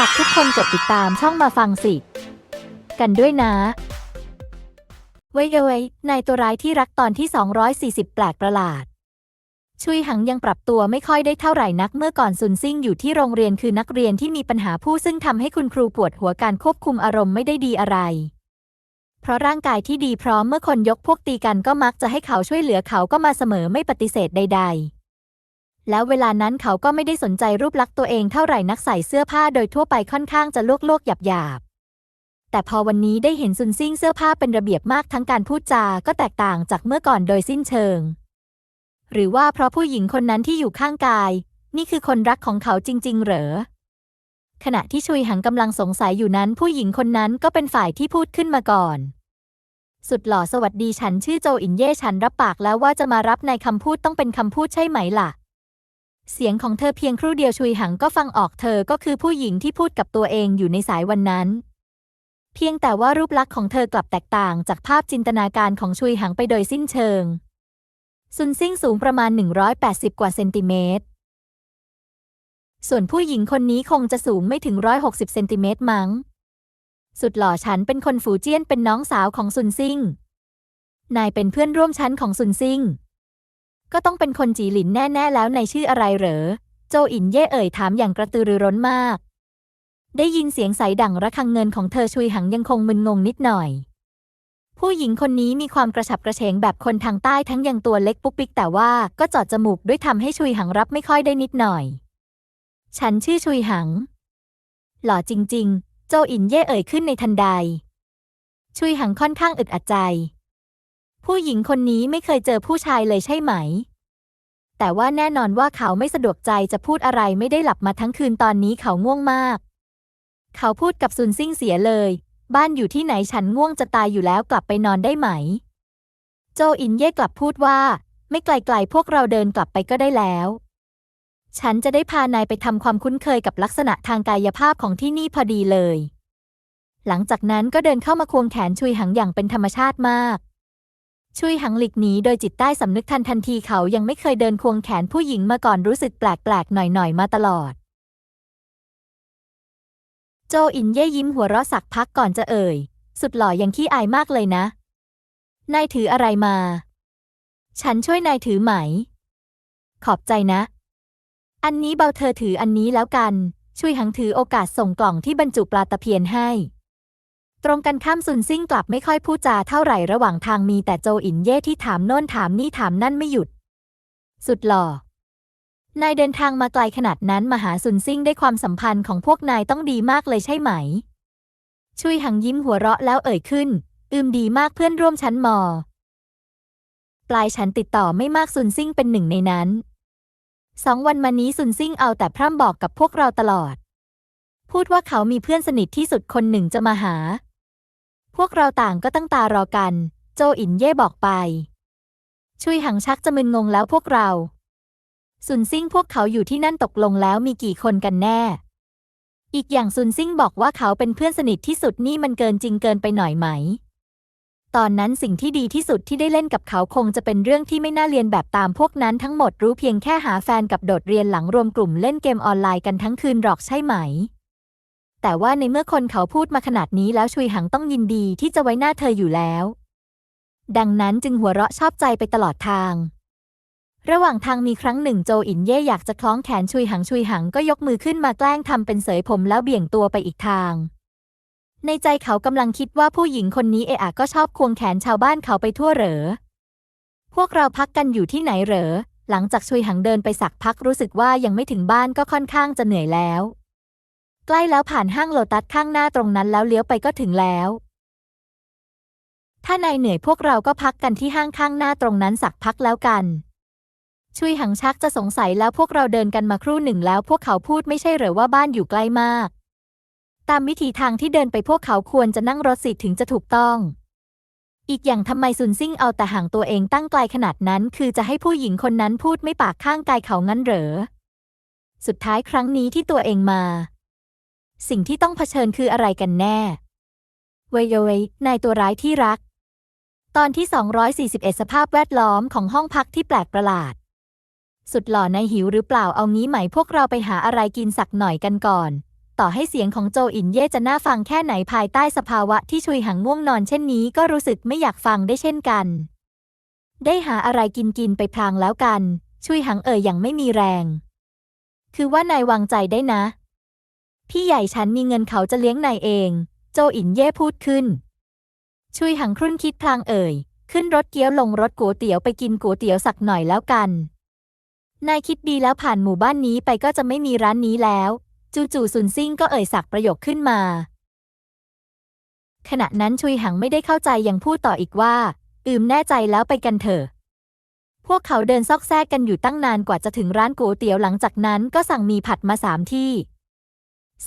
ฝากทุกคนกดติดตามช่องมาฟังสิ กันด้วยนะไว้เอาไว้นายตัวร้ายที่รักตอนที่ 240 แปลกประหลาด ชุยหังยังปรับตัวไม่ค่อยได้เท่าไหร่นักเมื่อก่อนซุนซิ่งอยู่ที่โรงเรียนคือนักเรียนที่มีปัญหาผู้ซึ่งทำให้คุณครูปวดหัวการควบคุมอารมณ์ไม่ได้ดีอะไร เพราะร่างกายที่ดีพร้อมเมื่อคนยกพวกตีกันก็มักจะให้เขาช่วยเหลือเขาก็มาเสมอไม่ปฏิเสธใด ๆ แล้วเวลานั้นเขาก็ไม่ได้สนใจรูปลักษณ์ตัวเองเท่าไหร่นักใส่เสื้อผ้าโดยทั่วไปค่อนข้างจะลวกๆหยาบๆ แต่พอวันนี้ได้เห็นซุนซิ่งเสื้อผ้าเป็นระเบียบมากทั้งการพูดจาก็แตกต่างจากเมื่อก่อนโดยสิ้นเชิง หรือว่าเพราะผู้หญิงคนนั้นที่อยู่ข้างกาย นี่คือคนรักของเขาจริง ๆ เหรอ ขณะที่ชุยหังกำลังสงสัยอยู่นั้น ผู้หญิงคนนั้นก็เป็นฝ่ายที่พูดขึ้นมาก่อนสุดหล่อสวัสดีฉันชื่อโจอินเย่ฉันรับปากแล้วว่าจะมารับในคำพูดต้องเป็นคำพูดใช่ไหมล่ะ เสียงของเธอเพียงครู่เดียวชุยหังก็ฟังออกเธอก็คือผู้หญิงที่พูดกับตัวเองอยู่ในสายวันนั้น เพียงแต่ว่ารูปลักษณ์ของเธอกลับแตกต่างจากภาพจินตนาการของชุยหังไปโดยสิ้นเชิง ซุนซิ่งสูงประมาณ 180 กว่าเซนติเมตร ส่วนผู้หญิงคนนี้คงจะสูงไม่ถึง 160 เซนติเมตรมั้ง สุดหล่อฉันเป็นคนฝูเจี้ยนเป็นน้องสาวของซุนซิ่ง นายเป็นเพื่อนร่วมชั้นของซุนซิ่ง ก็ต้องเป็นคนจีหลินแน่ๆแล้วในชื่ออะไรเหรอ โจอินเย่เอ่ยถามอย่างกระตือรือร้นมาก ได้ยินเสียงใสดังระฆังเงินของเธอชุยหังยังคงมึนงงนิดหน่อย ผู้หญิงคนนี้มีความกระฉับกระเฉงแบบคนทางใต้ทั้งยังตัวเล็กปุ๊กปิ๊กแต่ว่าก็จอดจมูกด้วยทำให้ชุยหังรับไม่ค่อยได้นิดหน่อย ฉันชื่อชุยหัง หล่อจริง ๆ โจอินเย่เอ่ยขึ้นในทันใด ชุยหังค่อนข้างอึดอัดใจ ผู้หญิงคนนี้ไม่เคยเจอผู้ชายเลยใช่ไหม แต่ว่าแน่นอนว่าเขาไม่สะดวกใจจะพูดอะไรไม่ได้หลับมาทั้งคืนตอนนี้เขาง่วงมาก เขาพูดกับซุนซิ่งเสียเลย บ้านอยู่ที่ไหนฉันง่วงจะตายอยู่แล้วกลับไปนอนได้ไหม โจอินเย่กลับพูดว่า ไม่ไกลๆพวกเราเดินกลับไปก็ได้แล้ว ฉันจะได้พานายไปทำความคุ้นเคยกับลักษณะทางกายภาพของที่นี่พอดีเลย หลังจากนั้นก็เดินเข้ามาควงแขนชุยหังอย่างเป็นธรรมชาติมาก ชุยหังหลีกหนีโดยจิตใต้สำนึกทันทันทีเขายังไม่เคยเดินควงแขนผู้หญิงมาก่อนรู้สึกแปลกๆ หน่อยๆ มาตลอด โจอินเย่ยิ้มหัวเราะสักพักก่อนจะเอ่ย สุดหล่อยังขี้อายมากเลยนะ นายถืออะไรมา ฉันช่วยนายถือไหม ขอบใจนะ อันนี้เบาเธอถืออันนี้แล้วกัน ช่วยหังถือโอกาสส่งกล่องที่บรรจุปลาตะเพียนให้ ตรงกันข้ามซุนซิ่งกลับไม่ค่อยพูดจาเท่าไหร่ระหว่างทางมีแต่โจอินเย่ที่ถามโน่นถามนี่ถามนั่นไม่หยุด สุดหล่อนายเดินทางมาไกลขนาดนั้นมาหาซุนซิ่งได้ความสัมพันธ์ของพวกนายต้องดีมากเลยใช่ไหม ชุยหังยิ้มหัวเราะแล้วเอ่ยขึ้น อืมดีมากเพื่อนร่วมชั้นมอ ปลายฉันติดต่อไม่มากซุนซิ่งเป็นหนึ่งในนั้น สองวันมานี้ซุนซิ่งเอาแต่พร่ำบอกกับพวกเราตลอด พูดว่าเขามีเพื่อนสนิทที่สุดคนหนึ่งจะมาหา พวกเราต่างก็ตั้งตารอกัน โจอินเย่บอกไป ชุยหังชักจะมึนงงแล้วพวกเรา ซุนซิ่งพวกเขาอยู่ที่นั่นตกลงแล้วมีกี่คนกันแน่ อีกอย่างซุนซิ่งบอกว่าเขาเป็นเพื่อนสนิทที่สุดนี่มันเกินจริงเกินไปหน่อยไหม ตอนนั้นสิ่งที่ดีที่สุดที่ได้เล่นกับเขาคงจะเป็นเรื่องที่ไม่น่าเรียนแบบตามพวกนั้นทั้งหมดรู้เพียงแค่หาแฟนกับโดดเรียนหลังรวมกลุ่มเล่นเกมออนไลน์กันทั้งคืนหรอกใช่ไหม แต่ว่าในเมื่อคนเขาพูดมาขนาดนี้แล้วชุยหังต้องยินดีที่จะไว้หน้าเธออยู่แล้ว ดังนั้นจึงหัวเราะชอบใจไปตลอดทาง ระหว่างทางมีครั้งหนึ่งโจอินเย่อยากจะคล้องแขนชุยหังชุยหังก็ยกมือขึ้นมาแกล้งทำเป็นเสยผมแล้วเบี่ยงตัวไปอีกทาง ในใจเขากำลังคิดว่าผู้หญิงคนนี้เอะอะก็ชอบควงแขนชาวบ้านเขาไปทั่วเหรอ พวกเราพักกันอยู่ที่ไหนเหรอ หลังจากชุยหังเดินไปสักพักรู้สึกว่ายังไม่ถึงบ้านก็ค่อนข้างจะเหนื่อยแล้ว ใกล้แล้วผ่านห้างโลตัสข้างหน้าตรงนั้นแล้วเลี้ยวไปก็ถึงแล้ว ถ้านายเหนื่อยพวกเราก็พักกันที่ห้างข้างหน้าตรงนั้นสักพักแล้วกัน ชุยหังชักจะสงสัยแล้วพวกเราเดินกันมาครู่หนึ่งแล้ว พวกเขาพูดไม่ใช่เหรอว่าบ้านอยู่ใกล้มาก ตามวิถีทางที่เดินไปพวกเขาควรจะนั่งรถสิถึงจะถูกต้องอีกอย่างทำไมซุนซิ่งเอาแต่ห่างตัวเองตั้งไกลขนาดนั้น คือจะให้ผู้หญิงคนนั้นพูดไม่ปากข้างกายเขางั้นเหรอ สุดท้ายครั้งนี้ที่ตัวเองมา สิ่งที่ต้องเผชิญคืออะไรกันแน่ เวยเวยนายตัวร้ายที่รัก ตอนที่ 241 สภาพแวดล้อมของห้องพักที่แปลกประหลาด สุดหล่อนายหิวหรือเปล่าเอางี้ไหมพวกเราไปหาอะไรกินสักหน่อยกันก่อน ต่อให้เสียงของโจอินเย่จะน่าฟังแค่ไหนภายใต้สภาวะที่ชุยหังง่วงนอนเช่นนี้ก็รู้สึกไม่อยากฟังได้เช่นกัน ได้หาอะไรกินกินไปพลางแล้วกัน ชุยหังเอ่ยอย่างไม่มีแรง คือว่านาย วางใจได้นะ พี่ใหญ่ฉันมีเงินเขาจะเลี้ยงนายเอง โจอินเย่พูดขึ้น ชุยหังครุ่นคิดพลางเอ่ย ขึ้นรถเกี๊ยวลงรถก๋วยเตี๋ยวไปกินก๋วยเตี๋ยวสักหน่อยแล้วกัน นายคิดดีแล้วผ่านหมู่บ้านนี้ไปก็จะไม่มีร้านนี้แล้ว จู่ๆซุนซิ่งก็เอ่ยสักประโยคขึ้นมา ขณะนั้นชุยหังไม่ได้เข้าใจยังพูดต่ออีกว่า อืมแน่ใจแล้วไปกันเถอะ พวกเขาเดินซอกแซกกันอยู่ตั้งนานกว่าจะถึงร้านก๋วยเตี๋ยวหลังจากนั้นก็สั่งมีผัดมาสามที่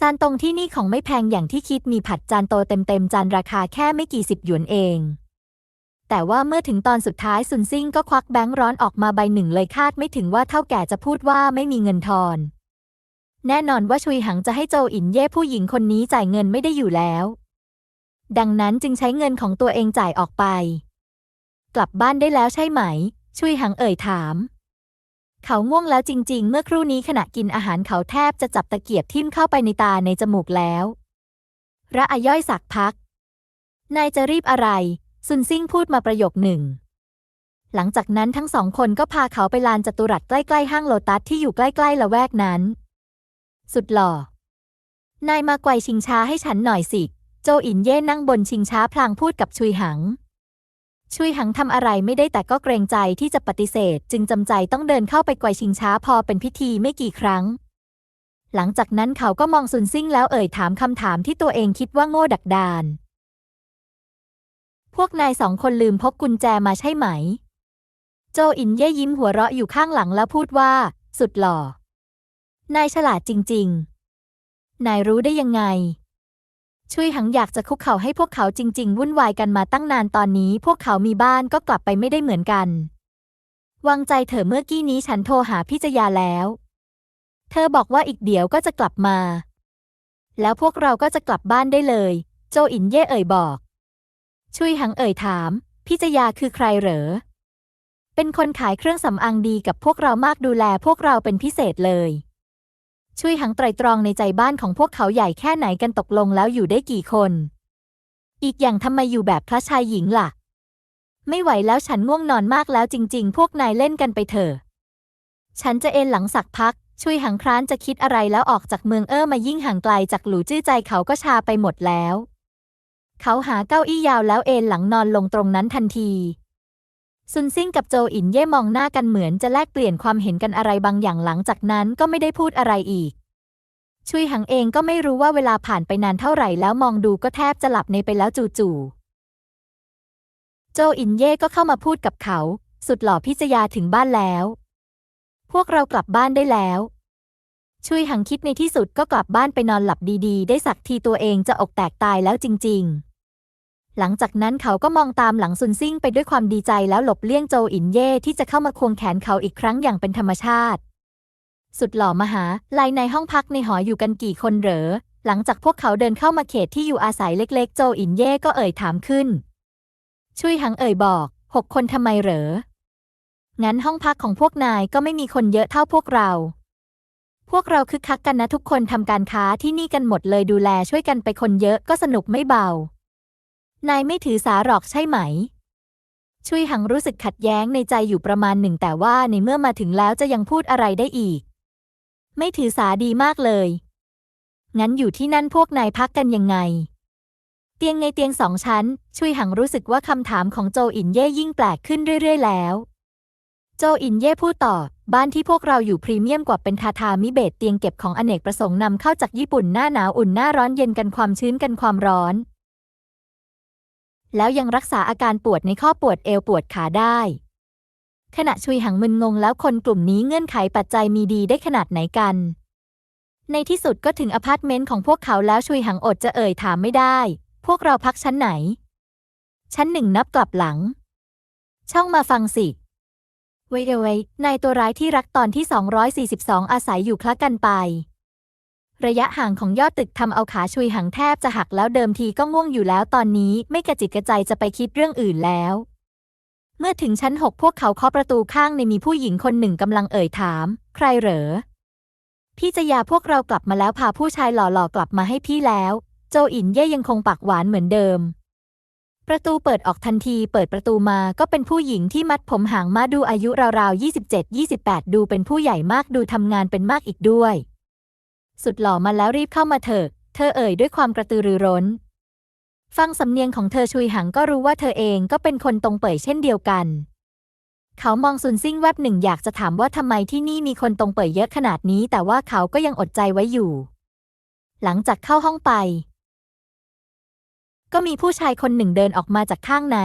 ซานตรงที่นี่ของไม่แพงอย่างที่คิดมีผัดจานโตเต็มๆจานราคาแค่ไม่กี่สิบหยวนเอง แต่ว่าเมื่อถึงตอนสุดท้ายซุนซิ่งก็ควักแบงค์ร้อนออกมาใบหนึ่งเลยคาดไม่ถึงว่าเท่าแก่จะพูดว่าไม่มีเงินทอน แน่นอนว่าชุยหังจะให้โจอินเย่ผู้หญิงคนนี้จ่ายเงินไม่ได้อยู่แล้ว ดังนั้นจึงใช้เงินของตัวเองจ่ายออกไป กลับบ้านได้แล้วใช่ไหม ชุยหังเอ่ยถาม เขาง่วงแล้วจริง ๆ เมื่อครู่นี้ขณะกินอาหารเขาแทบจะจับตะเกียบทิ่มเข้าไปในตาในจมูกแล้ว ระอาย่อยสักพัก นายจะรีบอะไร ซุนซิ่งพูดมาประโยคหนึ่ง หลังจากนั้นทั้งสองคนก็พาเขาไปลานจัตุรัสใกล้ๆห้างโลตัสที่อยู่ใกล้ๆละแวกนั้น สุดหล่อ นายมาไกวชิงช้าให้ฉันหน่อยสิ โจอินเย่นั่งบนชิงช้าพลางพูดกับชุยหัง ชุยหังทำอะไรไม่ได้แต่ก็เกรงใจที่จะปฏิเสธ จึงจำใจต้องเดินเข้าไปไกวชิงช้าพอเป็นพิธีไม่กี่ครั้ง หลังจากนั้นเขาก็มองซุนซิ่งแล้วเอ่ยถามคำถามที่ตัวเองคิดว่าโง่ดักดาน พวกนายสองคนลืมพกกุญแจมาใช่ไหม โจอินเย่ยิ้มหัวเราะอยู่ข้างหลังแล้วพูดว่า สุดหล่อ นายฉลาดจริง ๆ นายรู้ได้ยังไง ช่วยหังอยากจะคุกเข่าให้พวกเขาจริง ๆ วุ่นวายกันมาตั้งนานตอนนี้ พวกเขามีบ้านก็กลับไปไม่ได้เหมือนกัน วางใจเถอะเมื่อกี้นี้ฉันโทรหาพี่จยาแล้ว เธอบอกว่าอีกเดี๋ยวก็จะกลับมา แล้วพวกเราก็จะกลับบ้านได้เลย โจอินเย่เอ่ยบอกชุยหังเอ่ยถาม พี่จยาคือใครเหรอ เป็นคนขายเครื่องสำอางดีกับพวกเรามากดูแลพวกเราเป็นพิเศษเลย ชุยหังไตรตรองในใจบ้านของพวกเขาใหญ่แค่ไหนกันตกลงแล้วอยู่ได้กี่คน อีกอย่างทำไมอยู่แบบพระชายหญิงล่ะ ไม่ไหวแล้วฉันง่วงนอนมากแล้วจริง ๆ พวกนายเล่นกันไปเถอะ ฉันจะเอนหลังสักพักชุยหังคร้านจะคิดอะไรแล้วออกจากเมืองเอ้อมายิ่งห่างไกลจากหลูจื้อใจเขาก็ชาไปหมดแล้ว เขาหาเก้าอี้ยาวแล้วเอนหลังนอนลงตรงนั้นทันที ซุนซิ่งกับโจอินเย่มองหน้ากันเหมือนจะแลกเปลี่ยนความเห็นกันอะไรบางอย่างหลังจากนั้นก็ไม่ได้พูดอะไรอีก ชุยหังเองก็ไม่รู้ว่าเวลาผ่านไปนานเท่าไหร่แล้วมองดูก็แทบจะหลับในไปแล้วจู่ๆโจอินเย่ก็เข้ามาพูดกับเขา สุดหล่อพิจยาถึงบ้านแล้ว พวกเรากลับบ้านได้แล้ว ชุยหังคิดในที่สุดก็กลับบ้านไปนอนหลับดีๆ ได้สักทีตัวเองจะอกแตกตายแล้วจริง ๆ หลังจากนั้นเขาก็มองตามหลังซุนซิ่งไปด้วยความดีใจแล้วหลบเลี่ยงโจอินเย่ที่จะเข้ามาควงแขนเขาอีกครั้งอย่างเป็นธรรมชาติ สุดหล่อมาหาลายในห้องพักในหออยู่กันกี่คนเหรอ หลังจากพวกเขาเดินเข้ามาเขตที่อยู่อาศัยเล็ก ๆ โจอินเย่ก็เอ่ยถามขึ้นชุยหังเอ่ยบอกหกคนทำไมเหรอ งั้นห้องพักของพวกนายก็ไม่มีคนเยอะเท่าพวกเรา พวกเราคึกคักกันนะทุกคนทำการค้าที่นี่กันหมดเลยดูแลช่วยกันไปคนเยอะก็สนุกไม่เบา นายไม่ถือสาหรอกใช่ไหม ชุยหังรู้สึกขัดแย้งในใจอยู่ประมาณหนึ่งแต่ว่าในเมื่อมาถึงแล้วจะยังพูดอะไรได้อีก ไม่ถือสาดีมากเลย งั้นอยู่ที่นั่นพวกนายพักกันยังไง เตียงไงเตียงสองชั้น ชุยหังรู้สึกว่าคำถามของโจอินเย่ยิ่งแปลกขึ้นเรื่อย ๆ แล้ว โจอินเย่พูดต่อ บ้านที่พวกเราอยู่พรีเมียมกว่าเป็นทาทามิเบตเตียงเก็บของอเนกประสงค์นำเข้าจากญี่ปุ่นหน้าหนาวอุ่นหน้าร้อนเย็นกันความชื้นกันความร้อน แล้วยังรักษาอาการปวดในข้อปวดเอวปวดขาได้ ขณะชุยหังมึนงงแล้วคนกลุ่มนี้เงื่อนไขปัจจัยมีดีได้ขนาดไหนกัน ในที่สุดก็ถึงอพาร์ตเมนต์ของพวกเขาแล้วชุยหังอดจะเอ่ยถามไม่ได้ พวกเราพักชั้นไหน ชั้นหนึ่งนับกลับหลัง ช่องมาฟังสิไว้เว้ยนายตัวร้ายที่รักตอนที่ 242 อาศัยอยู่คละกันไป ระยะห่างของยอดตึกทำเอาขาชุยหังแทบจะหักแล้วเดิมทีก็ง่วงอยู่แล้วตอนนี้ไม่กระจิตกระใจจะไปคิดเรื่องอื่นแล้ว เมื่อถึงชั้นหกพวกเขาเคาะประตูข้างในมีผู้หญิงคนหนึ่งกำลังเอ่ยถาม ใครเหรอ พี่จะยาพวกเรากลับมาแล้วพาผู้ชายหล่อๆกลับมาให้พี่แล้ว โจอินเย่ยังคงปากหวานเหมือนเดิมประตูเปิดออกทันที เปิดประตูมาก็เป็นผู้หญิงที่มัดผมหางมาดูอายุราวๆ 27-28 ดูเป็นผู้ใหญ่มากดูทำงานเป็นมากอีกด้วย สุดหล่อมาแล้วรีบเข้ามาเถอะ เธอเอ่ยด้วยความกระตือรือร้น ฟังสำเนียงของเธอชุยหังก็รู้ว่าเธอเองก็เป็นคนตรงเป่ยเช่นเดียวกัน เขามองซุนซิ่งแวบหนึ่งอยากจะถามว่าทำไมที่นี่มีคนตรงเป่ยเยอะขนาดนี้ แต่ว่าเขาก็ยังอดใจไว้อยู่ หลังจากเข้าห้องไป ก็มีผู้ชายคนหนึ่งเดินออกมาจากข้างใน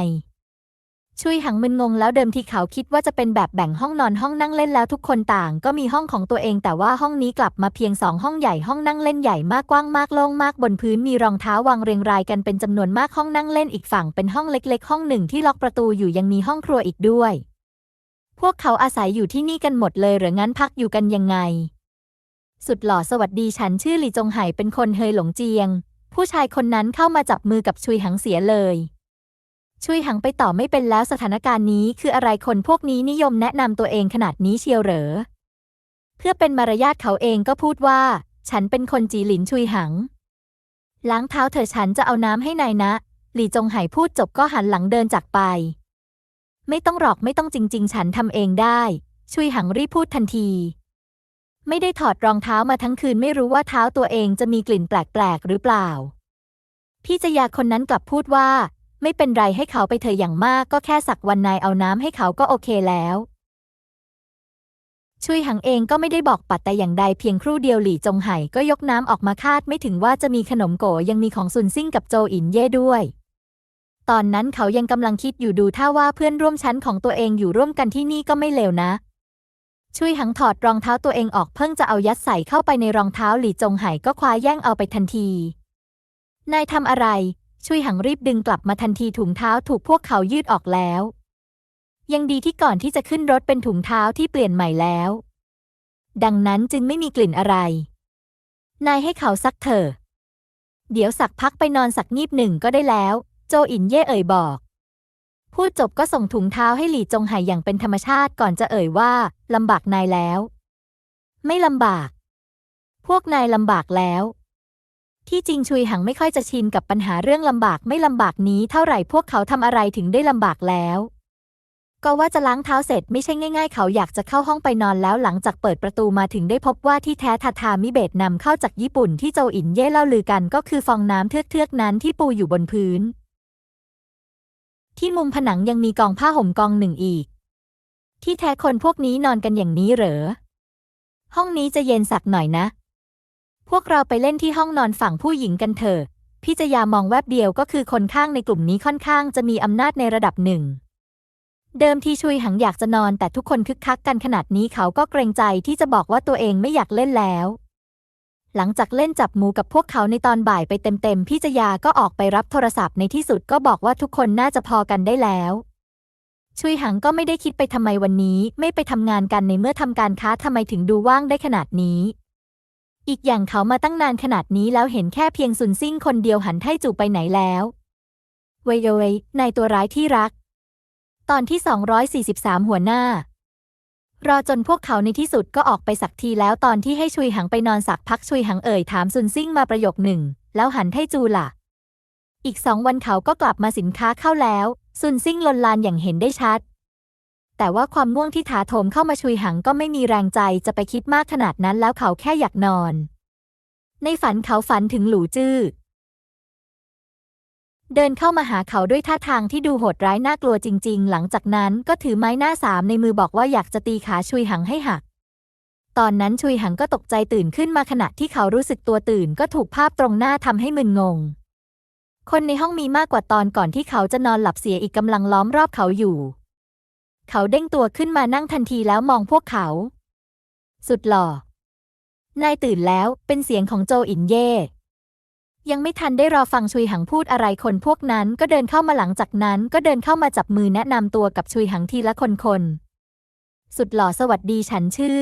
ชุยหังมึนงงแล้วเดิมทีเขาคิดว่าจะเป็นแบบแบ่งห้องนอนห้องนั่งเล่นแล้วทุกคนต่าง ก็มีห้องของตัวเองแต่ว่าห้องนี้กลับมาเพียงสองห้องใหญ่ห้องนั่งเล่นใหญ่มากกว้างมากโล่งมากบนพื้นมีรองเท้าวางเรียงรายกันเป็นจำนวนมากห้องนั่งเล่นอีกฝั่งเป็นห้องเล็ก ๆ ห้องหนึ่งที่ล็อกประตูอยู่ยังมีห้องครัวอีกด้วย พวกเขาอาศัยอยู่ที่นี่กันหมดเลยหรืองั้นพักอยู่กันยังไง สุดหล่อสวัสดีฉันชื่อหลี่จงไห่เป็นคนเฮยหลงเจียง ผู้ชายคนนั้นเข้ามาจับมือกับชุยหังเสียเลย ชุยหังไปต่อไม่เป็นแล้วสถานการณ์นี้คืออะไรคนพวกนี้นิยมแนะนำตัวเองขนาดนี้เชียวเหรอ เพื่อเป็นมารยาทเขาเองก็พูดว่า ฉันเป็นคนจีหลินชุยหัง ล้างเท้าเธอฉันจะเอาน้ำให้นายนะ หลี่จงไห่พูดจบก็หันหลังเดินจากไป ไม่ต้องหรอกไม่ต้องจริง ๆ ฉันทำเองได้ ชุยหังรีบพูดทันที ไม่ได้ถอดรองเท้ามาทั้งคืนไม่รู้ว่าเท้าตัวเองจะมีกลิ่นแปลกๆหรือเปล่า พี่จยาคนนั้นกลับพูดว่า ไม่เป็นไรให้เขาไปเถอะอย่างมากก็แค่สักวันนายเอาน้ำให้เขาก็โอเคแล้วชุยหังเองก็ไม่ได้บอกปัดแต่อย่างใดเพียงครู่เดียวหลี่จงไห่ก็ยกน้ำออกมาคาดไม่ถึงว่าจะมีขนมโกยังมีของซุนซิ่งกับโจอินเย่ด้วย ตอนนั้นเขายังกำลังคิดอยู่ดูถ้าว่าเพื่อนร่วมชั้นของตัวเองอยู่ร่วมกันที่นี่ก็ไม่เลวนะชุยหังถอดรองเท้าตัวเองออกเพิ่งจะเอายัดใส่เข้าไปในรองเท้าหลี่จงไห่ก็คว้าแย่งเอาไปทันที นายทำอะไร ชุยหังรีบดึงกลับมาทันทีถุงเท้าถูกพวกเขายืดออกแล้ว ยังดีที่ก่อนที่จะขึ้นรถเป็นถุงเท้าที่เปลี่ยนใหม่แล้ว ดังนั้นจึงไม่มีกลิ่นอะไร นายให้เขาซักเถอะเดี๋ยวสักพักไปนอนสักงีบหนึ่งก็ได้แล้ว โจอินเย่เอ่ยบอก พูดจบก็ส่งถุงเท้าให้หลี่จงไห่อย่างเป็นธรรมชาติก่อนจะเอ่ยว่าลำบากนายแล้ว ไม่ลำบาก พวกนายลำบากแล้ว ที่จริงชุยหังไม่ค่อยจะชินกับปัญหาเรื่องลำบากไม่ลำบากนี้เท่าไหร่พวกเขาทำอะไรถึงได้ลำบากแล้ว ก็ว่าจะล้างเท้าเสร็จไม่ใช่ง่าย ๆ เขาอยากจะเข้าห้องไปนอนแล้วหลังจากเปิดประตูมาถึงได้พบว่าที่แท้ทาทามิเบตนำเข้าจากญี่ปุ่นที่โจอินเย่เล่าลือกันก็คือฟองน้ำเทือกๆนั้นที่ปูอยู่บนพื้น ที่มุมผนังยังมีกองผ้าห่มกองหนึ่งอีก ที่แท้คนพวกนี้นอนกันอย่างนี้เหรอห้องนี้จะเย็นสักหน่อยนะ พวกเราไปเล่นที่ห้องนอนฝั่งผู้หญิงกันเถอะ พี่จะยามองแวบเดียวก็คือคนข้างในกลุ่มนี้ค่อนข้างจะมีอำนาจในระดับหนึ่ง เดิมทีชุยหังอยากจะนอนแต่ทุกคนคึกคักกันขนาดนี้เขาก็เกรงใจที่จะบอกว่าตัวเองไม่อยากเล่นแล้ว หลังจากเล่นจับหมูกับพวกเขาในตอนบ่ายไปเต็มๆ พี่จยาก็ออกไปรับโทรศัพท์ในที่สุดก็บอกว่าทุกคนน่าจะพอกันได้แล้วชุยหังก็ไม่ได้คิดไปทำไมวันนี้ ไม่ไปทำงานกันในเมื่อทำการค้าทำไมถึงดูว่างได้ขนาดนี้ อีกอย่างเขามาตั้งนานขนาดนี้แล้วเห็นแค่เพียงซุนซิ่งคนเดียวหันไทจูไปไหนแล้วเวยเวยนายตัวร้ายที่รัก ตอนที่ 243 หัวหน้า รอจนพวกเขาในที่สุดก็ออกไปสักทีแล้วตอนที่ให้ชุยหังไปนอนสักพักชุยหังเอ่ยถามซุนซิ่งมาประโยคหนึ่ง แล้วหันไทจูล่ะ อีกสองวันเขาก็กลับมาสินค้าเข้าแล้ว ซุนซิ่งลนลานอย่างเห็นได้ชัด แต่ว่าความง่วงที่ถาโถมเข้ามาชุยหังก็ไม่มีแรงใจจะไปคิดมากขนาดนั้นแล้วเขาแค่อยากนอน ในฝันเขาฝันถึงหลูจื้อเดินเข้ามาหาเขาด้วยท่าทางที่ดูโหดร้ายน่ากลัวจริง ๆ หลังจากนั้นก็ถือไม้หน้าสามในมือบอกว่าอยากจะตีขาชุยหังให้หัก ตอนนั้นชุยหังก็ตกใจตื่นขึ้นมาขณะที่เขารู้สึกตัวตื่นก็ถูกภาพตรงหน้าทำให้มึนงง คนในห้องมีมากกว่าตอนก่อนที่เขาจะนอนหลับเสียอีกกำลังล้อมรอบเขาอยู่ เขาเด้งตัวขึ้นมานั่งทันทีแล้วมองพวกเขา สุดหล่อ นายตื่นแล้วเป็นเสียงของโจอินเย่ ยังไม่ทันได้รอฟังชุยหังพูดอะไรคนพวกนั้นก็เดินเข้ามาหลังจากนั้นก็เดินเข้ามาจับมือแนะนำตัวกับชุยหังทีละคนคนสุดหล่อสวัสดีฉันชื่อ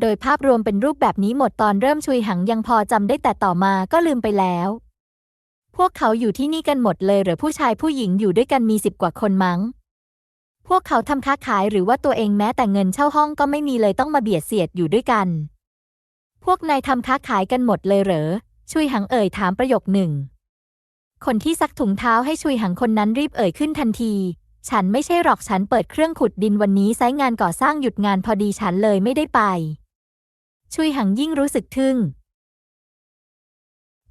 โดยภาพรวมเป็นรูปแบบนี้หมดตอนเริ่มชุยหังยังพอจำได้แต่ต่อมาก็ลืมไปแล้ว พวกเขาอยู่ที่นี่กันหมดเลยหรือผู้ชายผู้หญิงอยู่ด้วยกันมีสิบกว่าคนมั้ง พวกเขาทำค้าขายหรือว่าตัวเองแม้แต่เงินเช่าห้องก็ไม่มีเลยต้องมาเบียดเสียดอยู่ด้วยกัน พวกนายทำค้าขายกันหมดเลยเหรอ ชุยหังเอ่ยถามประโยคหนึ่ง คนที่ซักถุงเท้าให้ชุยหังคนนั้นรีบเอ่ยขึ้นทันที ฉันไม่ใช่หรอกฉันเปิดเครื่องขุดดินวันนี้ไซงานก่อสร้างหยุดงานพอดีฉันเลยไม่ได้ไป ชุยหังยิ่งรู้สึกทึ่ง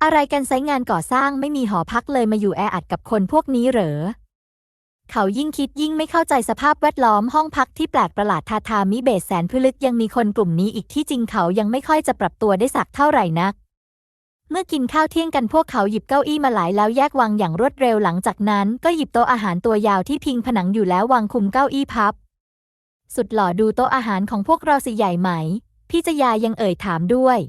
อะไรกันไซงานก่อสร้างไม่มีหอพักเลยมาอยู่แออัดกับคนพวกนี้เหรอ เขายิ่งคิดยิ่งไม่เข้าใจสภาพแวดล้อมห้องพักที่แปลกประหลาดทาทามิเบสแสนพลึกยังมีคนกลุ่มนี้อีกที่จริงเขายังไม่ค่อยจะปรับตัวได้สักเท่าไหร่นัก เมื่อกินข้าวเที่ยงกันพวกเขาหยิบเก้าอี้มาหลายแล้วแยกวางอย่างรวดเร็วหลังจากนั้น ก็หยิบโต๊ะอาหารตัวยาวที่พิงผนังอยู่แล้ววางคุมเก้าอี้พับ สุดหล่อดูโต๊ะอาหารของพวกเราสิใหญ่ไหม พี่จยายังเอ่ยถามด้วย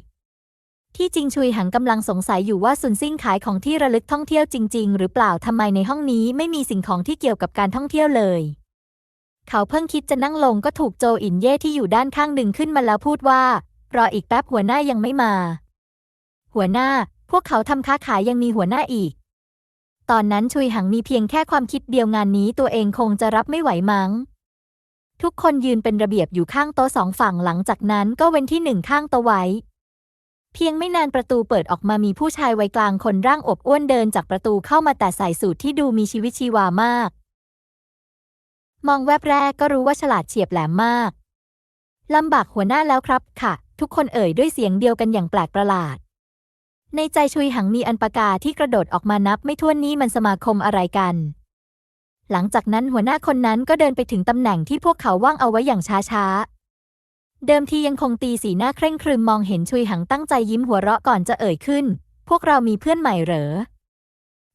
ที่จริงชุยหังกำลังสงสัยอยู่ว่าซุนซิ่งขายของที่ระลึกท่องเที่ยวจริง ๆ หรือเปล่าทำไมในห้องนี้ไม่มีสิ่งของที่เกี่ยวกับการท่องเที่ยวเลย เขาเพิ่งคิดจะนั่งลงก็ถูกโจอินเย่ที่อยู่ด้านข้างดึงขึ้นมาแล้วพูดว่า รออีกแป๊บหัวหน้ายังไม่มา หัวหน้า พวกเขาทำค้าขายยังมีหัวหน้าอีก ตอนนั้นชุยหังมีเพียงแค่ความคิดเดียวงานนี้ตัวเองคงจะรับไม่ไหวมั้งทุกคนยืนเป็นระเบียบอยู่ข้างโต๊ะสองฝั่งหลังจากนั้นก็เว้นที่หนึ่งข้างโต๊ะไว้ เพียงไม่นานประตูเปิดออกมามีผู้ชายวัยกลางคนร่างอบอ้วนเดินจากประตูเข้ามาแต่ใส่สูทที่ดูมีชีวิตชีวามาก มองแวบแรกก็รู้ว่าฉลาดเฉียบแหลมมาก ลำบากหัวหน้าแล้วครับค่ะ ทุกคนเอ่ยด้วยเสียงเดียวกันอย่างแปลกประหลาด ในใจชุยหังมีอันปากาที่กระโดดออกมานับไม่ถ้วนนี้มันสมาคมอะไรกัน หลังจากนั้นหัวหน้าคนนั้นก็เดินไปถึงตำแหน่งที่พวกเขาว่างเอาไว้อย่างช้าๆ เดิมทียังคงตีสีหน้าเคร่งครึมมองเห็นชุยหังตั้งใจยิ้มหัวเราะก่อนจะเอ่ยขึ้น พวกเรามีเพื่อนใหม่เหรอ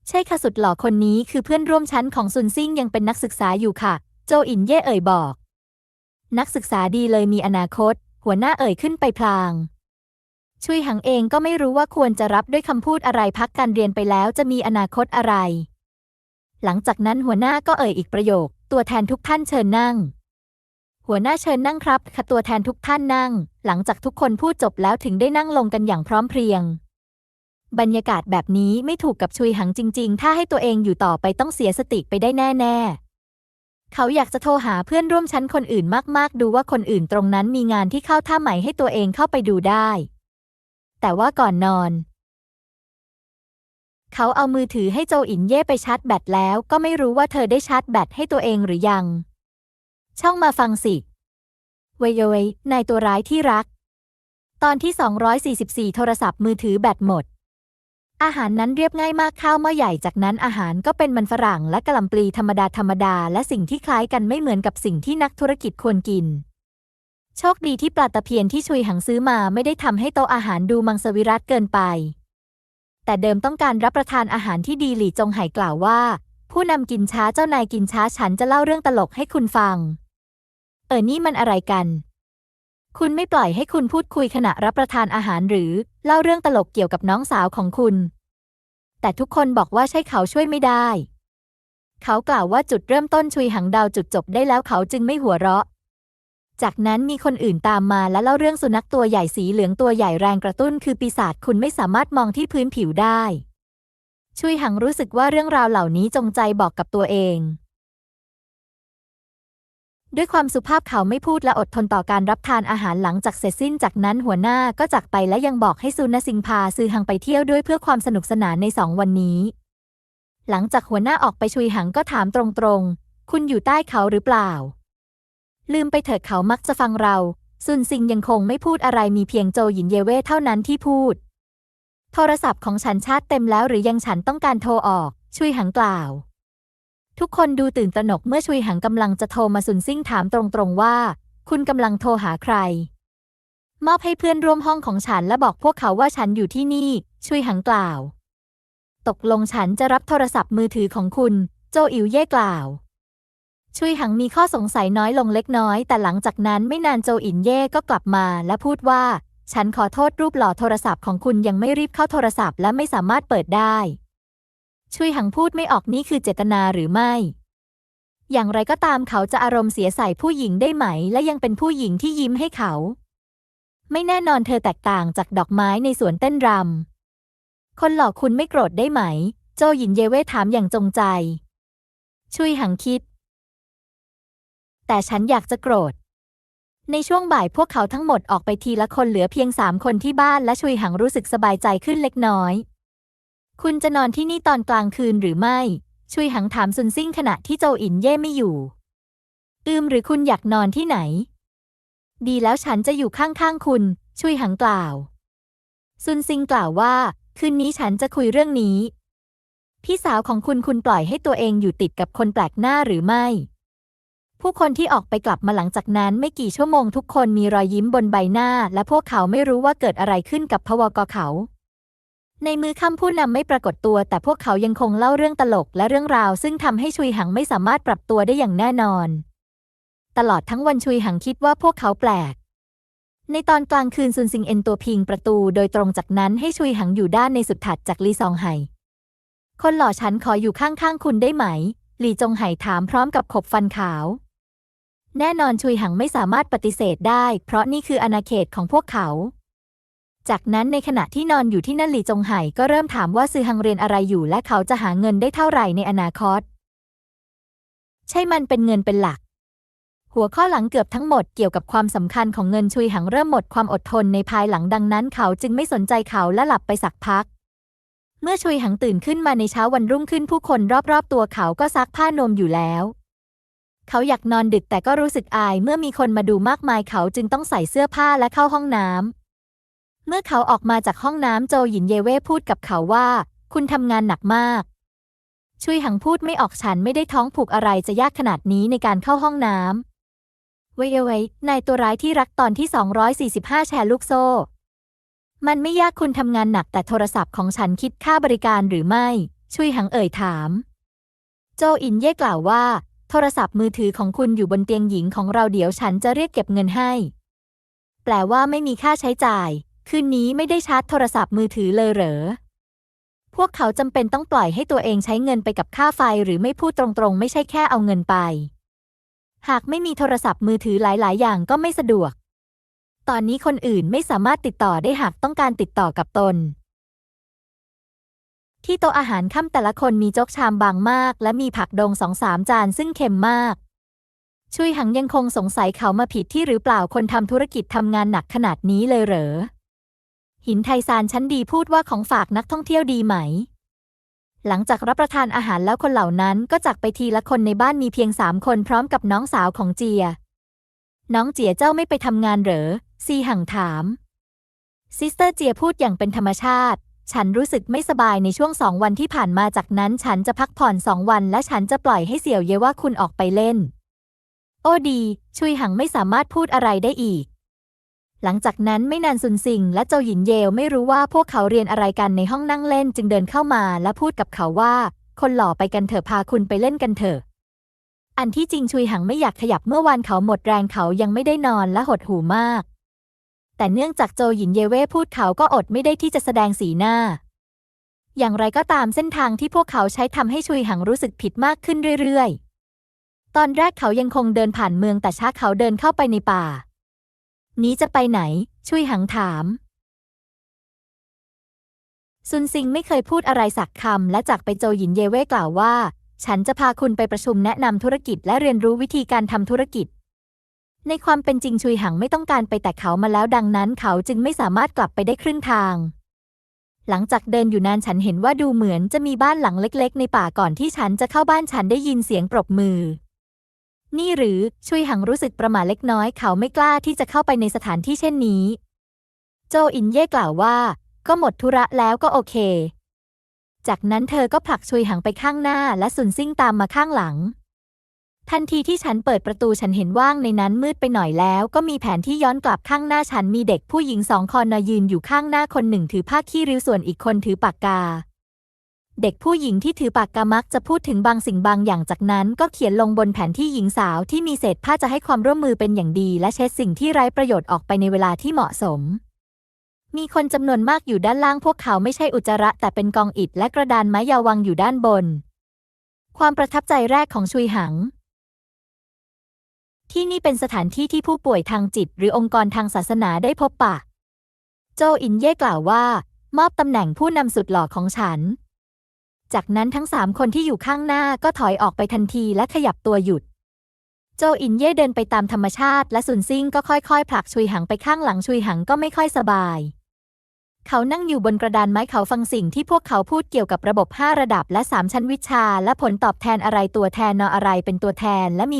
ใช่ค่ะสุดหล่อคนนี้คือเพื่อนร่วมชั้นของซุนซิ่งยังเป็นนักศึกษาอยู่ค่ะ โจอินเย่เอ่ยบอก นักศึกษาดีเลยมีอนาคต หัวหน้าเอ่ยขึ้นไปพลาง ชุยหังเองก็ไม่รู้ว่าควรจะรับด้วยคำพูดอะไรพักการเรียนไปแล้วจะมีอนาคตอะไร หลังจากนั้นหัวหน้าก็เอ่ยอีกประโยค ตัวแทนทุกท่านเชิญนั่ง หัวหน้าเชิญนั่งครับค่ะตัวแทนทุกท่านนั่ง หลังจากทุกคนพูดจบแล้วถึงได้นั่งลงกันอย่างพร้อมเพรียง บรรยากาศแบบนี้ไม่ถูกกับชุยหังจริง ๆ ถ้าให้ตัวเองอยู่ต่อไปต้องเสียสติไปได้แน่ๆ เขาอยากจะโทรหาเพื่อนร่วมชั้นคนอื่นมากๆ ดูว่าคนอื่นตรงนั้นมีงานที่เข้าท่าใหม่ให้ตัวเองเข้าไปดูได้ แต่ว่าก่อนนอน เขาเอามือถือให้โจอินเย่ไปชาร์จแบตแล้ว ก็ไม่รู้ว่าเธอได้ชาร์จแบตให้ตัวเองหรือยัง ช่องมาฟังสิเวยเวยนายตัวร้ายที่รัก ตอนที่ 244 โทรศัพท์มือถือแบตหมด อาหารนั้นเรียบง่ายมากข้าวหม้อใหญ่จากนั้นอาหารก็เป็นมันฝรั่งและกะหล่ำปลีธรรมดาธรรมดาและสิ่งที่คล้ายกันไม่เหมือนกับสิ่งที่นักธุรกิจควรกิน โชคดีที่ปลาตะเพียนที่ชุยหังซื้อมาไม่ได้ทำให้โต๊ะอาหารดูมังสวิรัตเกินไป แต่เดิมต้องการรับประทานอาหารที่ดีหลี่จงไห่กล่าวว่า ผู้นำกินช้าเจ้านายกินช้าฉันจะเล่าเรื่องตลกให้คุณฟัง ออนี่มันอะไรกัน คุณไม่ปล่อยให้คุณพูดคุยขณะรับประทานอาหารหรือเล่าเรื่องตลกเกี่ยวกับน้องสาวของคุณ แต่ทุกคนบอกว่าใช่เขาช่วยไม่ได้ เขากล่าวว่าจุดเริ่มต้นชุยหังดาวจุดจบได้แล้วเขาจึงไม่หัวเราะ จากนั้นมีคนอื่นตามมาและเล่าเรื่องสุนัขตัวใหญ่สีเหลืองตัวใหญ่แรงกระตุ้น คือปีศาจคุณไม่สามารถมองที่พื้นผิวได้ ชุยหังรู้สึกว่าเรื่องราวเหล่านี้จงใจบอกกับตัวเอง ด้วยความสุภาพเขาไม่พูดและอดทนต่อการรับทานอาหารหลังจากเสร็จสิ้นจากนั้นหัวหน้าก็จากไปและยังบอกให้ซุนซิงพาซือหังไปเที่ยวด้วยเพื่อความสนุกสนานในสองวันนี้ หลังจากหัวหน้าออกไปชุยหังก็ถามตรงๆ คุณอยู่ใต้เขาหรือเปล่า ลืมไปเถิดเขามักจะฟังเรา ซุนซิงยังคงไม่พูดอะไรมีเพียงโจหยินเยเว่เท่านั้นที่พูด โทรศัพท์ของฉันชาร์จเต็มแล้วหรือยังฉันต้องการโทรออก ชุยหังกล่าว ทุกคนดูตื่นตระหนกเมื่อชุยหังกำลังจะโทรมาซุนซิ่งถามตรงๆว่า คุณกำลังโทรหาใคร มอบให้เพื่อนร่วมห้องของฉันและบอกพวกเขาว่าฉันอยู่ที่นี่ ชุยหังกล่าว ตกลงฉันจะรับโทรศัพท์มือถือของคุณ โจอิ๋วเย่กล่าว ชุยหังมีข้อสงสัยน้อยลงเล็กน้อย แต่หลังจากนั้นไม่นานโจอินเย่ก็กลับมาและพูดว่า ฉันขอโทษรูปหล่อโทรศัพท์ของคุณยังไม่รีบเข้าโทรศัพท์และไม่สามารถเปิดได้ ชุยหังพูดไม่ออกนี่คือเจตนาหรือไม่ อย่างไรก็ตามเขาจะอารมณ์เสียใส่ผู้หญิงได้ไหม และยังเป็นผู้หญิงที่ยิ้มให้เขา ไม่แน่นอนเธอแตกต่างจากดอกไม้ในสวนเต้นรำ คนหลอกคุณไม่โกรธได้ไหม โจหยินเยเว่ถามอย่างจงใจ ชุยหังคิด แต่ฉันอยากจะโกรธในช่วงบ่ายพวกเขาทั้งหมดออกไปทีละคนเหลือเพียงสามคนที่บ้านและชุยหังรู้สึกสบายใจขึ้นเล็กน้อย คุณจะนอนที่นี่ตอนกลางคืนหรือไม่ชุยหังถามซุนซิ่งขณะที่โจอินเย่ไม่อยู่ อืมหรือคุณอยากนอนที่ไหน ดีแล้วฉันจะอยู่ข้างๆคุณชุยหังกล่าว ซุนซิงกล่าวว่า คืนนี้ฉันจะคุยเรื่องนี้ พี่สาวของคุณคุณปล่อยให้ตัวเองอยู่ติดกับคนแปลกหน้าหรือไม่ ผู้คนที่ออกไปกลับมาหลังจากนั้นไม่กี่ชั่วโมงทุกคนมีรอยยิ้มบนใบหน้า และพวกเขาไม่รู้ว่าเกิดอะไรขึ้นกับพวกเขา ในมือคำผู้นำไม่ปรากฏตัว แต่พวกเขายังคงเล่าเรื่องตลกและเรื่องราว ซึ่งทำให้ชุยหังไม่สามารถปรับตัวได้อย่างแน่นอน ตลอดทั้งวันชุยหังคิดว่าพวกเขาแปลก ในตอนกลางคืนซุนซิงเอ็นตัวพิงประตูโดยตรงจากนั้นให้ชุยหังอยู่ด้านในสุดถัดจากลีซองไห่คนหล่อฉันขออยู่ข้างๆคุณได้ไหม หลีจงไห่ถามพร้อมกับขบฟันขาว แน่นอนชุยหังไม่สามารถปฏิเสธได้ เพราะนี่คืออาณาเขตของพวกเขา จากนั้นในขณะที่นอนอยู่ที่นั่นหลี่จงไห่ก็เริ่มถามว่าซือหังเรียนอะไรอยู่และเขาจะหาเงินได้เท่าไหร่ในอนาคต ใช่มันเป็นเงินเป็นหลัก หัวข้อหลังเกือบทั้งหมดเกี่ยวกับความสำคัญของเงินชุยหังเริ่มหมดความอดทนในภายหลังดังนั้น เขาจึงไม่สนใจเขาและหลับไปสักพัก เมื่อชุยหังตื่นขึ้นมาในเช้าวันรุ่งขึ้นผู้คนรอบๆ ตัวเขาก็ซักผ้านมอยู่แล้วเขาอยากนอนดึกแต่ก็รู้สึกอายเมื่อมีคนมาดูมากมายเขาจึงต้องใส่เสื้อผ้าและเข้าห้องน้ำ เมื่อเขาออกมาจากห้องน้ำโจหยินเยเว่พูดกับเขาว่า คุณทำงานหนักมาก ชุยหังพูดไม่ออกฉันไม่ได้ท้องผูกอะไรจะยากขนาดนี้ในการเข้าห้องน้ำเว้ยเว้ยนายตัวร้ายที่รักตอนที่ 245 แชร์ลูกโซ่ มันไม่ยากคุณทำงานหนักแต่โทรศัพท์ของฉันคิดค่าบริการหรือไม่ ชุยหังเอ่ยถาม โจอินเย่กล่าวว่า โทรศัพท์มือถือของคุณอยู่บนเตียงหญิงของเราเดี๋ยวฉันจะเรียกเก็บเงินให้ แปลว่าไม่มีค่าใช้จ่าย คืนนี้ไม่ได้ชาร์จโทรศัพท์มือถือเลยเหรอ พวกเขาจำเป็นต้องปล่อยให้ตัวเองใช้เงินไปกับค่าไฟหรือไม่พูดตรงๆ ไม่ใช่แค่เอาเงินไป หากไม่มีโทรศัพท์มือถือหลายๆ อย่างก็ไม่สะดวก ตอนนี้คนอื่นไม่สามารถติดต่อได้หากต้องการติดต่อกับตน ที่โต๊ะอาหารค่ำแต่ละคนมีโจ๊กชามบางมาก และมีผักดองสองสามจานซึ่งเค็มมากชุยหังยังคงสงสัยเขามาผิดที่หรือเปล่าคนทำธุรกิจทำงานหนักขนาดนี้เลยเหรอ หินไทซานชั้นดีพูดว่าของฝากนักท่องเที่ยวดีไหม หลังจากรับประทานอาหารแล้วคนเหล่านั้นก็จากไปทีละคนในบ้านมีเพียงสามคนพร้อมกับน้องสาวของเจีย น้องเจียเจ้าไม่ไปทำงานเหรอ ซีหังถาม ซิสเตอร์เจียพูดอย่างเป็นธรรมชาติ ฉันรู้สึกไม่สบายในช่วงสองวันที่ผ่านมาจากนั้นฉันจะพักผ่อนสองวัน และฉันจะปล่อยให้เสี่ยวเยว่าคุณออกไปเล่น โอ้ดี ชุยหังไม่สามารถพูดอะไรได้อีก หลังจากนั้นไม่นานซุนซิงและโจหยินเยวไม่รู้ว่าพวกเขาเรียนอะไรกันในห้องนั่งเล่นจึงเดินเข้ามาและพูดกับเขาว่า คนหล่อไปกันเถอะพาคุณไปเล่นกันเถอะ อันที่จริงชุยหังไม่อยากขยับเมื่อวานเขาหมดแรงเขายังไม่ได้นอนและหดหูมาก แต่เนื่องจากโจหยินเยเว่พูดเขาก็อดไม่ได้ที่จะแสดงสีหน้า อย่างไรก็ตามเส้นทางที่พวกเขาใช้ทำให้ชุยหังรู้สึกผิดมากขึ้นเรื่อยๆ ตอนแรกเขายังคงเดินผ่านเมืองแต่ช้าเขาเดินเข้าไปในป่า นี้จะไปไหนชุยหังถาม ซุนซิงไม่เคยพูดอะไรสักคำและจากไปโจหยินเยเว่กล่าวว่า ฉันจะพาคุณไปประชุมแนะนำธุรกิจและเรียนรู้วิธีการทำธุรกิจ ในความเป็นจริงชุยหังไม่ต้องการไปแต่เขามาแล้วดังนั้น เขาจึงไม่สามารถกลับไปได้ครึ่งทาง หลังจากเดินอยู่นานฉันเห็นว่าดูเหมือนจะมีบ้านหลังเล็ก ๆ ในป่าก่อนที่ฉันจะเข้าบ้านฉันได้ยินเสียงปรบมือ นี่หรือชุยหังรู้สึกประหม่าเล็กน้อยเขาไม่กล้าที่จะเข้าไปในสถานที่เช่นนี้ โจอินเย่กล่าวว่า ก็หมดธุระแล้วก็โอเค จากนั้นเธอก็ผลักชุยหังไปข้างหน้าและสุนซิ่งตามมาข้างหลัง ทันทีที่ฉันเปิดประตูฉันเห็นว่างในนั้นมืดไปหน่อยแล้ว ก็มีแผนที่ย้อนกลับข้างหน้าฉันมีเด็กผู้หญิงสองคนนอนยืนอยู่ข้างหน้าคนหนึ่งถือผ้าขี้ริ้วส่วนอีกคนถือปากกา เด็กผู้หญิงที่ถือปากกามักจะพูดถึงบางสิ่งบางอย่างจากนั้น ก็เขียนลงบนแผนที่หญิงสาวที่มีเศษผ้าจะให้ความร่วมมือเป็นอย่างดี และเช็ดสิ่งที่ไร้ประโยชน์ออกไปในเวลาที่เหมาะสม มีคนจำนวนมากอยู่ด้านล่างพวกเขาไม่ใช่อุจจาระ แต่เป็นกองอิฐและกระดานไม้ยาววางอยู่ด้านบน ความประทับใจแรกของชุยหัง ที่นี่เป็นสถานที่ที่ผู้ป่วยทางจิต หรือองค์กรทางศาสนาได้พบปะ โจอินเย่กล่าวว่า มอบตำแหน่งผู้นำสุดหล่อของฉัน จากนั้นทั้งสามคนที่อยู่ข้างหน้าก็ถอยออกไปทันทีและขยับตัวหยุด โจอินเย่เดินไปตามธรรมชาติ และซุนซิ่งก็ค่อยๆ ผลักชุยหังไปข้างหลังชุยหังก็ไม่ค่อยสบาย เขานั่งอยู่บนกระดานไม้เขาฟังสิ่งที่พวกเขาพูดเกี่ยวกับระบบ 5 ระดับและ 3 ชั้นวิชา และผลตอบแทนอะไรตัวแทนนออะไรเป็นตัวแทน และมี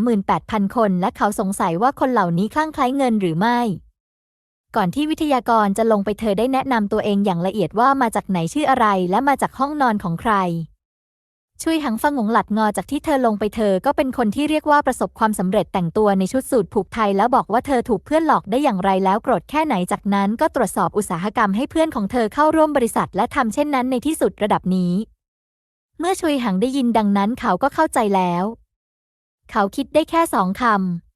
238,000 คน และเขาสงสัยว่าคนเหล่านี้คลั่งไคล้เงินหรือไม่ ก่อนที่วิทยากรจะลงไปเธอได้แนะนำตัวเองอย่างละเอียดว่ามาจากไหนชื่ออะไรและมาจากห้องนอนของใครชุยหังฟังหงหลัดงอจากที่เธอลงไปเธอก็เป็นคนที่เรียกว่าประสบความสำเร็จแต่งตัวในชุดสูทผูกไทยแล้วบอกว่าเธอถูกเพื่อนหลอกได้อย่างไรแล้วโกรธแค่ไหนจากนั้นก็ตรวจสอบอุตสาหกรรมให้เพื่อนของเธอเข้าร่วมบริษัท และทำเช่นนั้นในที่สุดระดับนี้ เมื่อชุยหังได้ยินดังนั้นเขาก็เข้าใจแล้ว เขาคิดได้แค่สองคำ